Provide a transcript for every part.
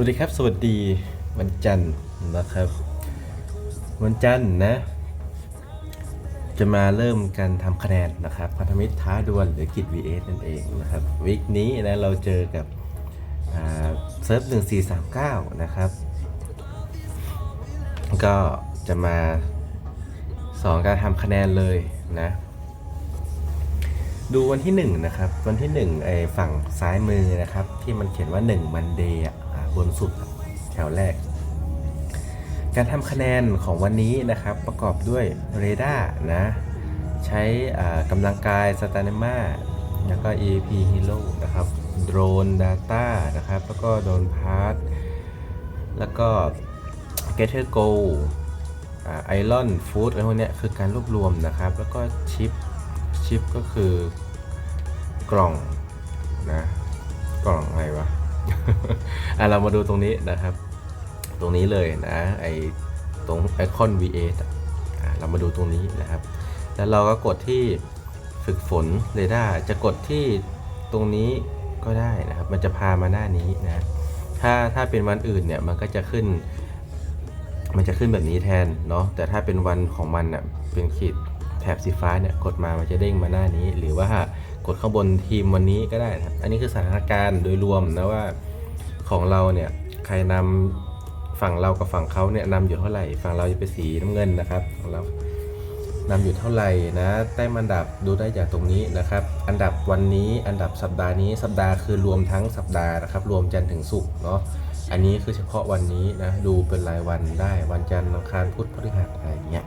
วัสดีครับ สวัสดีวันจันทร์นะครับ วันจันทร์นะ จะมาเริ่มการทำคะแนนนะครับพันธมิตรท้าดวลหรือกิจ VS นั่นเองนะครับวิกนี้นะเราเจอกับเซิร์ฟ1439นะครับ ก็จะมาสอนการทำคะแนนเลยนะดูวันที่1นะครับ วันที่1ไอ้ฝั่งซ้ายมือนะครับ ที่มันเขียนว่า1มันเดย์ บนสุดแถวแรก การทำคะแนนของวันนี้นะครับประกอบด้วยเรดาร์นะ ใช้อ่ากำลังกายสตาร์เมาแล้วก็ EAP Hero นะครับโดรน Data นะครับ แล้วก็โดนพาร์ทแล้วก็ Getter Go ไอรอนฟู้ดอะไรพวกนี้คือการรวบรวมนะครับ แล้วก็ชิปชิปก็คือกล่องนะ กล่องอะไรวะ อะเรามาดูตรงนี้นะครับ ตรงนี้เลยนะ ไอตรงไอคอน V8 อะเรามาดูตรงนี้นะครับ แล้วเราก็กดที่ฝึกฝนเรดาร์จะกดที่ตรงนี้ก็ได้นะครับ มันจะพามาหน้านี้นะ ถ้าถ้าเป็นวันอื่นเนี่ยมันก็จะขึ้น มันจะขึ้นแบบนี้แทนเนาะ แต่ถ้าเป็นวันของมันอะเป็นขีดแถบสีฟ้าเนี่ยกดมามันจะเด้งมาหน้านี้ หรือว่ากดข้างบนทีมวันนี้ก็ได้นะครับอันนี้คือสถานการณ์โดยรวมนะว่า ของเราเนี่ยใครนำฝั่งเรากับฝั่งเขาเนี่ยนำอยู่เท่าไหร่ ฝั่งเราจะเป็นสีน้ำเงินนะครับของเรานำอยู่เท่าไหร่นะแต้มอันดับดูได้จากตรงนี้นะครับ อันดับวันนี้อันดับสัปดาห์นี้สัปดาห์คือรวมทั้งสัปดาห์นะครับ รวมจันทร์ถึงศุกร์เนาะอันนี้คือเฉพาะวันนี้นะดูเป็นรายวันได้วันจันทร์อังคารพุธพฤหัสอะไรอย่างเงี้ย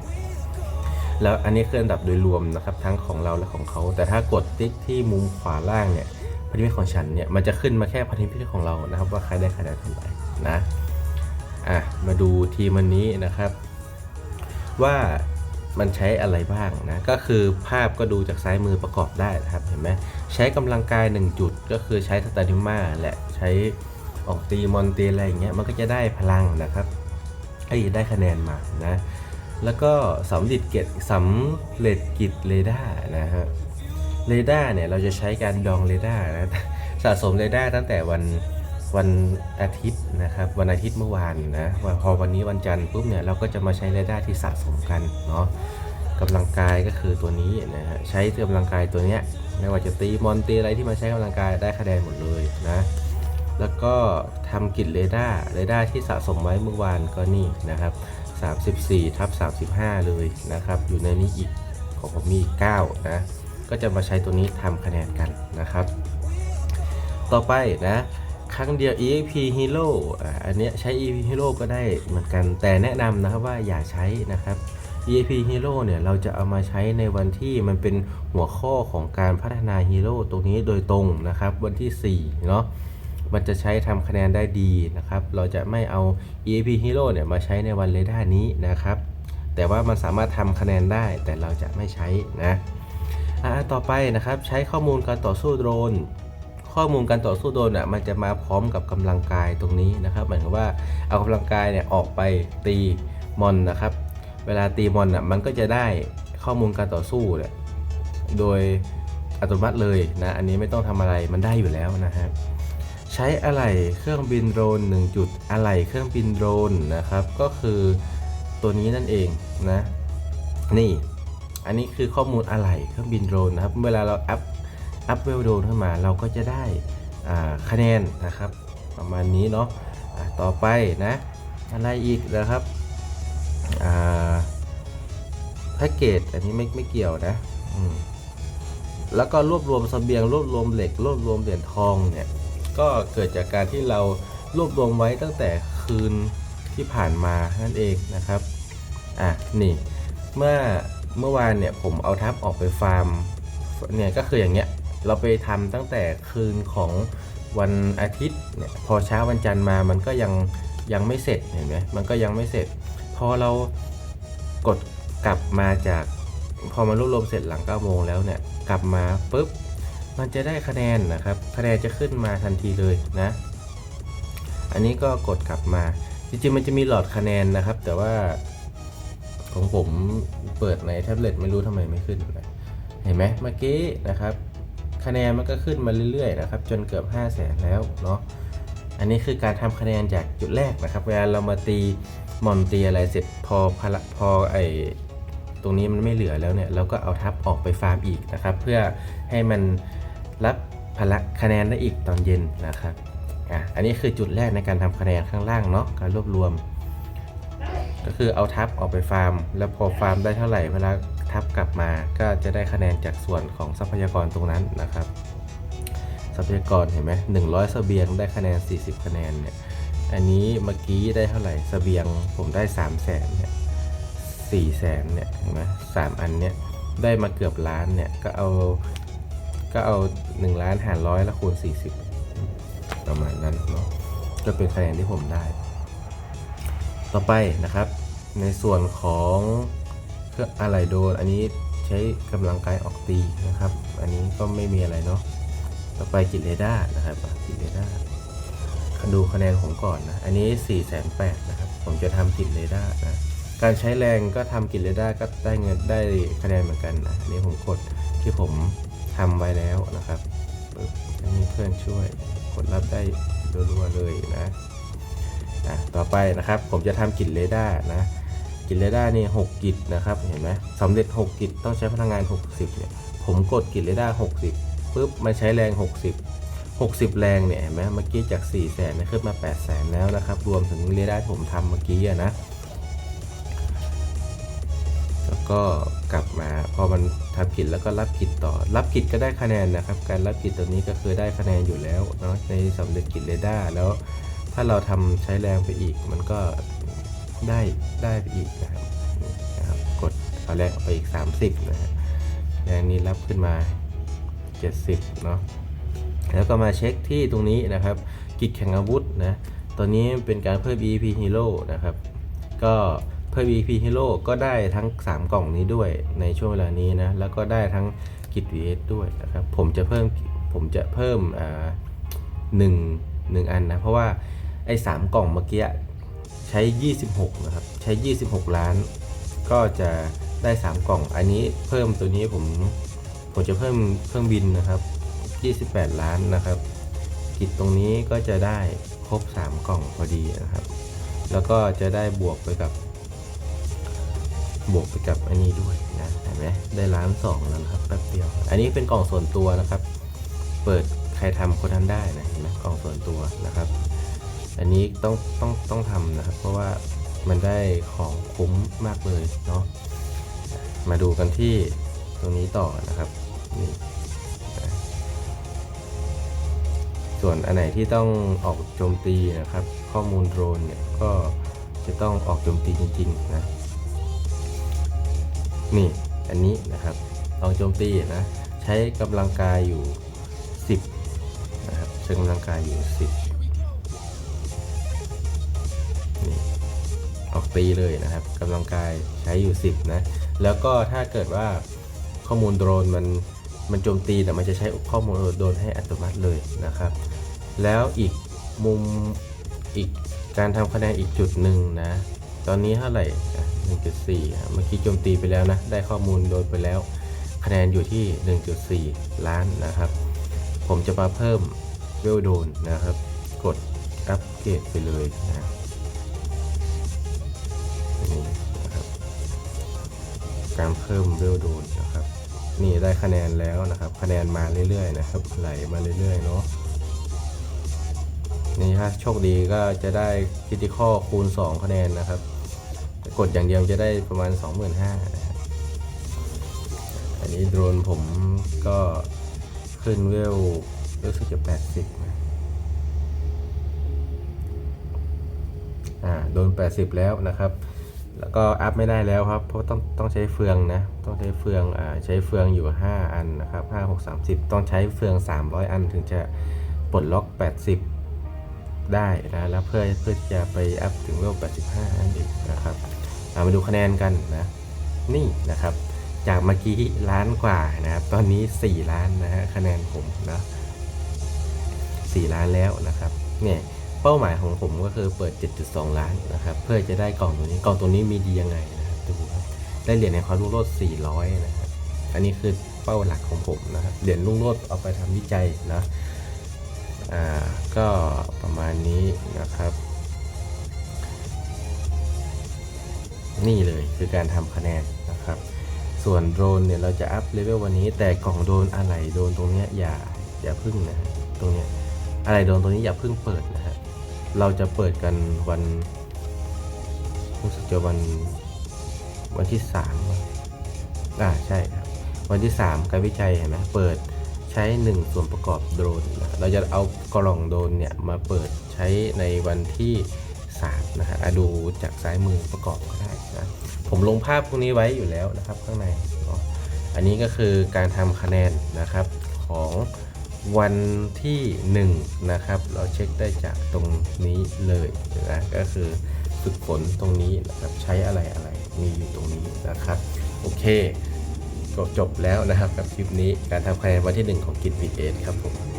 แล้วอันนี้คืออันดับโดยรวมนะครับทั้งของเราและของเขา แต่ถ้ากดติ๊กที่มุมขวาล่างเนี่ย พันธมิตรของฉันเนี่ยมันจะขึ้นมาแค่พันธมิตรของเรานะครับ ว่าใครได้คะแนนเท่าไหร่นะอะมาดูทีมวันนี้นะครับ ว่ามันใช้อะไรบ้างนะก็คือภาพก็ดูจากซ้ายมือประกอบได้นะครับเห็นไหมใช้กำลังกาย 1 จุดก็คือใช้สตาดิมาและใช้ออกตีมอนตีอะไรอย่างเงี้ยมันก็จะได้พลังนะครับไอ้ได้คะแนนมานะแล้วก็สำเร็จเกตสำเร็จกิจเรดาร์นะฮะ เรดาร์เนี่ยเราจะใช้การดองเรดาร์นะสะสมเรดาร์ตั้งแต่วันวันอาทิตย์นะครับวันอาทิตย์เมื่อวานนะว่าพอวันนี้วันจันทร์ปุ๊บเนี่ยเราก็จะมาใช้เรดาร์ที่สะสมกันเนาะกำลังกายก็คือตัวนี้นะฮะใช้กำลังกายตัวเนี้ยไม่ว่าจะตีมอนตีอะไรที่มาใช้กำลังกายได้คะแนนหมดเลยนะแล้วก็ทำกิจเรดาร์เรดาร์ที่สะสมไว้เมื่อวานก็นี่นะครับ34ทับ35 เลยนะครับอยู่ในนี้อีกของผมมี 9 นะ ก็จะมาใช้ตัวนี้ทำคะแนนกันนะครับ ต่อไปนะครั้งเดียว EXP Hero อันนี้ใช้ EXP Hero ก็ได้เหมือนกัน แต่แนะนำนะครับว่าอย่าใช้นะครับ EXP Hero เนี่ยเราจะเอามาใช้ในวันที่มันเป็นหัวข้อของการพัฒนาฮีโร่ตรงนี้โดยตรงนะครับ วันที่4เนาะมันจะใช้ทำคะแนนได้ดีนะครับ เราจะไม่เอา EAP Hero เนี่ยมาใช้ในวันเรดานี้นะครับ แต่ว่ามันสามารถทำคะแนนได้แต่เราจะไม่ใช้นะ ต่อไปนะครับใช้ข้อมูลการต่อสู้โดรน ข้อมูลการต่อสู้โดรนอะมันจะมาพร้อมกับกำลังกายตรงนี้นะครับหมายถึงว่าเอากำลังกายเนี่ยออกไปตีมอนนะครับ เวลาตีมอนอะมันก็จะได้ข้อมูลการต่อสู้เนี่ยโดยอัตโนมัติเลยนะอันนี้ไม่ต้องทำอะไรมันได้อยู่แล้วนะฮะใช้อะไหล่เครื่องบินโดรน1จุดอะไหล่เครื่องบินโดรนนะครับ ก็คือตัวนี้นั่นเองนะนี่ อันนี้คือข้อมูลอะไหล่เครื่องบินโดรนนะครับ เวลาเราอัพอัพเวลโดรนขึ้นมา เราก็จะได้คะแนนนะครับ ประมาณนี้เนาะะต่อไปนะอะไรอีกนะครับแพ็กเกจอันนี้ไม่ไม่เกี่ยวนะแล้วก็รวบรวมเสบียงรวบรวมเหล็ก รวบรวมเหรียญทองเนี่ยก็เกิดจากการที่เรารวบรวมไว้ตั้งแต่คืนที่ผ่านมานั่นเองนะครับอะนี่เมื่อ เมื่อวานเนี่ยผมเอาทับออกไปฟาร์มเนี่ยก็คืออย่างเงี้ยเราไปทำตั้งแต่คืนของวันอาทิตย์เนี่ยพอเช้าวันจันทร์มามันก็ยังยังไม่เสร็จเห็นไหมมันก็ยังไม่เสร็จ พอเรากดกลับมาจาก พอมารวบรวมเสร็จหลัง9โมงแล้วเนี่ยกลับมาปุ๊บมันจะได้คะแนนนะครับ คะแนนจะขึ้นมาทันทีเลยนะ อันนี้ก็กดกลับมา จริงๆมันจะมีหลอดคะแนนนะครับ แต่ว่า ของผมเปิดในแท็บเล็ตไม่รู้ทำไมไม่ขึ้นนะเห็นไหมเมื่อกี้นะครับ คะแนนมันก็ขึ้นมาเรื่อยๆนะครับ จนเกือบ 5 0 0แสนแล้วเนาะอันนี้คือการทำคะแนนจากจุดแรกนะครับ เวลาเรามาตีมอนตีอะไรเสร็จพอพละพอไอตรงนี้มันไม่เหลือแล้วเนี่ยเราก็เอาทับออกไปฟาร์มอีกนะครับ เพื่อให้มันรับพละคะแนนได้อีกตอนเย็นนะครับอะอันนี้คือจุดแรกในการทำคะแนนข้างล่างเนาะการรวบรวม ก็คือเอาทับออกไปฟาร์ม แล้วพอฟาร์มได้เท่าไหร่เวลาทับกลับมาก็จะได้คะแนนจากส่วนของทรัพยากรตรงนั้นนะครับ ทรัพยากรเห็นไหมหนึ่งร้อยเสบียงได้คะแนน 40 คะแนนเนี่ยอันนี้เมื่อกี้ได้เท่าไหร่สเสบียงผมได้3 0 0แสนเนี่ยสี่แสนเนี่ยเห็นไหมสามอันเนี่ยได้มาเกือบล้านเนี่ยก็เอาก็เอา1ล้านหารร้อยแล้วคูณ40 ประมาณนั้นเนาะก็เป็นคะแนนที่ผมได้ ต่อไปนะครับ ในส่วนของเครื่องอะไหล่โดนอันนี้ใช้กำลังกายออกตีนะครับ อันนี้ก็ไม่มีอะไรเนาะต่อไปจิตเรดาร์นะครับอะจิตเรดาร์ดูคะแนนผมก่อนนะ อันนี้4ี่แสนแปดนะครับ ผมจะทำจิตเรดาร์นะการใช้แรงก็ทำกิจเรดาร์ก็ได้เงินได้คะแนนเหมือนกันนะอันนี้ผมกดที่ผมทำไว้แล้วนะครับปึ๊บอันนี้เพื่อนช่วยกดรับได้รัวๆเลยนะะต่อไปนะครับผมจะทำกิจเรดาร์นะกิจเรดาร์นี่6กิจนะครับเห็นไหมสำเร็จ 6 กิจต้องใช้พลังงาน 60เนี่ยผมกดกิจเรดาร์60ปุ๊บมาใช้แรง 60 60 แรงเนี่ยเห็นไหมเมื่อกี้จาก 4 0 0แสนขึ้นมา 8 0 0แสนแล้วนะครับ รวมถึงเรดาร์ที่ผมทำเมื่อกี้นะแล้วก็กลับมาพอมันทำกิจแล้วก็รับกิจต่อ รับกิจก็ได้คะแนนนะครับ การรับกิจตัวนี้ก็คือได้คะแนนอยู่แล้วเนาะในสำเร็จกิจเรดาร์แล้ว ถ้าเราทำใช้แรงไปอีก มันก็ได้ได้ไปอีกนะครับนะครับ กดเอาแรงออกไปอีก 30นะฮะแรงนี้รับขึ้นมา 70 เนาะแล้วก็มาเช็คที่ตรงนี้นะครับ กิจแข่งอาวุธนะตัวนี้เป็นการเพิ่ม EP Hero นะครับ ก็เพิ่ม EP Hero ก็ได้ทั้ง 3 กล่องนี้ด้วยในช่วงเวลานี้นะ แล้วก็ได้ทั้งกิจ VS ด้วยนะครับ ผมจะเพิ่มผมจะเพิ่มอ่าหนึ่งหนึ่งอันนะ เพราะว่า ไอ้สามกล่องเมื่อกี้ใช้ 26 นะครับ ใช้ 26 ล้าน ก็จะได้ 3 กล่อง อันนี้เพิ่มตัวนี้ผมผมจะเพิ่มเครื่องบินนะครับ 28 ล้านนะครับ กิจตรงนี้ก็จะได้ครบ 3 กล่องพอดีนะครับ แล้วก็จะได้บวกไปกับ บวกไปกับอันนี้ด้วยนะเห็นไหมได้ล้านสองแล้วนะครับแป๊บเดียว อันนี้เป็นกล่องส่วนตัวนะครับ เปิดใครทำคนนั้นได้นะเห็นไหมกล่องส่วนตัวนะครับ อันนี้ต้องต้องต้องทำนะครับ เพราะว่ามันได้ของคุ้มมากเลยเนาะมาดูกันที่ตรงนี้ต่อนะครับนี่ส่วนอันไหนที่ต้องออกโจมตีนะครับ ข้อมูลโดรนเนี่ยก็จะต้องออกโจมตีจริงๆนะนี่อันนี้นะครับลองโจมตีนะใช้กำลังกายอยู่ 10นะครับใช้กำลังกายอยู่ 10 ตีเลยนะครับกำลังกายใช้อยู่ 10 นะ แล้วก็ถ้าเกิดว่าข้อมูลโดรนมันมันโจมตีแต่มันจะใช้ข้อมูลโดรนให้อัตโนมัติเลยนะครับ แล้วอีกมุมอีกการทำคะแนนอีกจุดหนึ่งนะ ตอนนี้เท่าไหร่อะ1.4อ่เมื่อกี้โจมตีไปแล้วนะ ได้ข้อมูลโดนไปแล้ว คะแนนอยู่ที่ 1.4 ล้านนะครับ ผมจะมาเพิ่มเวลโดนนะครับ กดอัปเกรดไปเลยนะ นี่นะครับ การเพิ่มเวลโดนนะครับ นี่ได้คะแนนแล้วนะครับ คะแนนมาเรื่อยๆนะครับ ไหลมาเรื่อยๆเนาะนี่ถ้าโชคดีก็จะได้คิติคอคูณ 2 คะแนนนะครับ กดอย่างเดียวจะได้ประมาณ 25,000นะครับอันนี้โดรนผมก็ขึ้นเวลรู้สึกจะ 80นะอ่าโดน 80 แล้วนะครับ แล้วก็อัพไม่ได้แล้วครับ เพราะต้องต้องใช้เฟืองนะ ต้องใช้เฟืองอ่าใช้เฟืองอยู่ 5 อันนะครับ5 6 30 ต้องใช้เฟือง 300 อันถึงจะปลดล็อก 80 ได้นะแล้วเพื่อเพื่อที่จะไปอัพถึงเวล85 นั่นเองนะครับเอามาดูคะแนนกันนะนี่นะครับ จากเมื่อกี้ล้านกว่านะครับ ตอนนี้ 4 ล้านนะฮะคะแนนผมนะ4ล้านแล้วนะครับเนี่ย เป้าหมายของผมก็คือเปิด 7.2 ล้านนะครับ เพื่อจะได้กล่องตัวนี้กล่องตัวนี้มีดียังไงนะครับดูครับได้เหรียญในความรุ่งโรจน์400 นะครับ อันนี้คือเป้าหลักของผมนะครับ เหรียญรุ่งโรจน์เอาไปทำวิจัยนะ อ่า ก็ประมาณนี้นะครับ นี่เลยคือการทำคะแนนนะครับ ส่วนโดรนเนี่ยเราจะอัพเลเวลวันนี้ แต่กล่องโดรนอะไรโดรนตรงเนี้ยอย่าอย่าพึ่งนะ ตรงเนี้ยอะไรโดรนตรงนี้อย่าพึ่งเปิดนะฮะ เราจะเปิดกันวันรู้สึกจะวันวันที่สามอ่าใช่ครับ วันที่3การวิจัยเห็นไหมเปิดใช้1ส่วนประกอบโดรนนะเราจะเอากล่องโดรนเนี่ยมาเปิดใช้ในวันที่3นะฮะดูจากซ้ายมือประกอบก็ได้นะผมลงภาพพวกนี้ไว้อยู่แล้วนะครับข้างในอันนี้ก็คือการทำคะแนนนะครับของ วันที่ 1 นะครับ เราเช็คได้จากตรงนี้เลยนะก็คือฝึกฝนตรงนี้นะครับใช้อะไรอะไรมีอยู่ตรงนี้นะครับ โอเคก็จบแล้วนะครับกับคลิปนี้การทำคะแนนวันที่ 1 ของกิจ p ีเครับผม